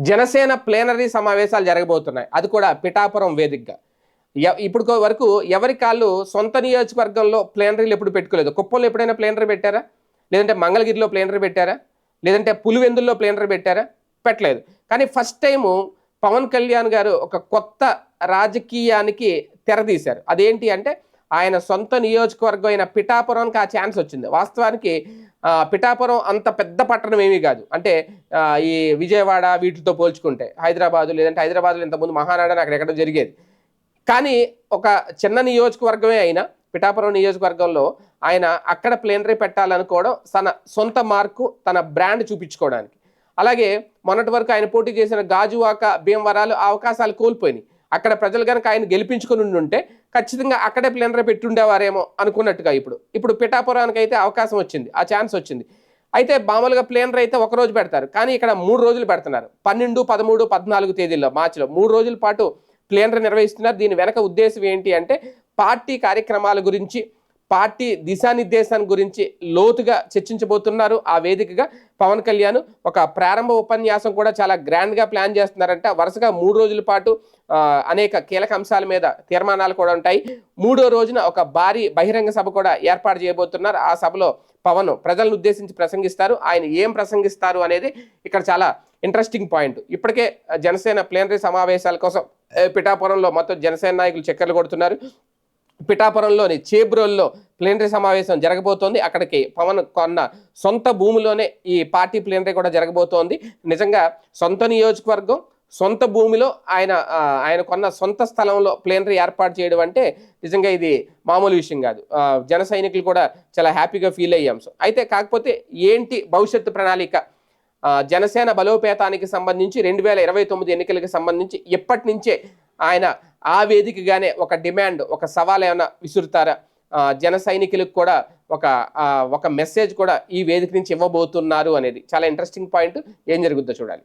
Janasena plenary సమావేశాలు జరగబోతున్నాయి. అది కూడా పిఠాపురం వేదికగా. ఎ- ఇప్పుడు వరకు ఎవరి కాళ్ళు సొంత నియోజకవర్గంలో ప్లేనరీలు ఎప్పుడు పెట్టుకోలేదు? కుప్పంలో ఎప్పుడైనా ప్లేనరీ పెట్టారా? లేదంటే మంగళగిరిలో ప్లేనరీ పెట్టారా? లేదంటే పులివెందుల్లో ప్లేనరీ పెట్టారా? పెట్టలేదు. కానీ ఫస్ట్ టైము పవన్ కళ్యాణ్ గారు ఒక కొత్త రాజకీయానికి తెరదీశారు అదేంటి అంటే ఆయన సొంత నియోజకవర్గం అయిన పిఠాపురానికి ఆ ఛాన్స్ వచ్చింది. వాస్తవానికి పిఠాపురం అంత పెద్ద పట్టణం ఏమీ కాదు. అంటే ఈ విజయవాడ వీటితో పోల్చుకుంటే హైదరాబాదు లేదంటే హైదరాబాద్లో ఇంతకుముందు మహానాడని అక్కడెక్కడ జరిగేది. కానీ ఒక చిన్న నియోజకవర్గమే అయినా పిఠాపురం నియోజకవర్గంలో ఆయన అక్కడ ప్లేనరీ పెట్టాలనుకోవడం తన సొంత మార్కు తన బ్రాండ్ చూపించుకోవడానికి. అలాగే మొన్నటి వరకు ఆయన పోటీ చేసిన గాజువాక భీమవరాలు ఆ అవకాశాలు కోల్పోయినాయి. అక్కడ ప్రజలు కనుక ఆయన గెలిపించుకుని ఉంటే ఖచ్చితంగా అక్కడే ప్లేనరీ పెట్టుండేవారేమో అనుకున్నట్టుగా ఇప్పుడు. ఇప్పుడు పిఠాపురానికి అయితే అవకాశం వచ్చింది ఆ ఛాన్స్ వచ్చింది. అయితే మామూలుగా ప్లేనర్ అయితే ఒక రోజు పెడతారు కానీ ఇక్కడ మూడు రోజులు పెడుతున్నారు. పన్నెండు పదమూడు పద్నాలుగు తేదీల్లో మార్చిలో. మూడు రోజుల పాటు ప్లేనర్ నిర్వహిస్తున్నారు. దీని వెనక ఉద్దేశం ఏంటి అంటే పార్టీ కార్యక్రమాల గురించి పార్టీ దిశానిర్దేశాన్ని గురించి లోతుగా చర్చించబోతున్నారు. ఆ వేదికగా పవన్ కళ్యాణ్ ఒక ప్రారంభ ఉపన్యాసం కూడా చాలా గ్రాండ్గా ప్లాన్ చేస్తున్నారంట. వరుసగా మూడు రోజుల పాటు అనేక కీలక అంశాల మీద తీర్మానాలు కూడా ఉంటాయి. మూడో రోజున ఒక భారీ బహిరంగ సభ కూడా ఏర్పాటు చేయబోతున్నారు. ఆ సభలో పవన్ ప్రజలను ఉద్దేశించి ప్రసంగిస్తారు. ఆయన ఏం ప్రసంగిస్తారు అనేది ఇక్కడ చాలా ఇంట్రెస్టింగ్ పాయింట్ ఇప్పటికే జనసేన ప్లేనరీ సమావేశాల కోసం పిఠాపురంలో మొత్తం జనసేన నాయకులు చక్కర్లు కొడుతున్నారు. పిఠాపురంలోని చేబ్రోల్లో ప్లేనరీ సమావేశం జరగబోతోంది. అక్కడికి పవన్ కొన్న సొంత భూమిలోనే ఈ పార్టీ ప్లేనరీ కూడా జరగబోతోంది. నిజంగా సొంత నియోజకవర్గం సొంత భూమిలో ఆయన ఆయన కొన్న సొంత స్థలంలో ప్లేనరీ ఏర్పాటు చేయడం అంటే నిజంగా ఇది మామూలు విషయం కాదు. జన సైనికులు కూడా చాలా హ్యాపీగా ఫీల్ అయ్యాం. సో అయితే కాకపోతే ఏంటి భవిష్యత్తు ప్రణాళిక? జనసేన బలోపేతానికి సంబంధించి రెండు వేల ఇరవై తొమ్మిది ఎన్నికలకు సంబంధించి ఎప్పటి నుంచే ఆయన ఆ వేదికగానే ఒక డిమాండ్ ఒక సవాల్ ఏమైనా విసురుతారా? జన సైనికులకు కూడా ఒక ఒక మెసేజ్ కూడా ఈ వేదిక నుంచి ఇవ్వబోతున్నారు అనేది చాలా ఇంట్రెస్టింగ్ పాయింట్. ఏం జరుగుద్దో చూడాలి.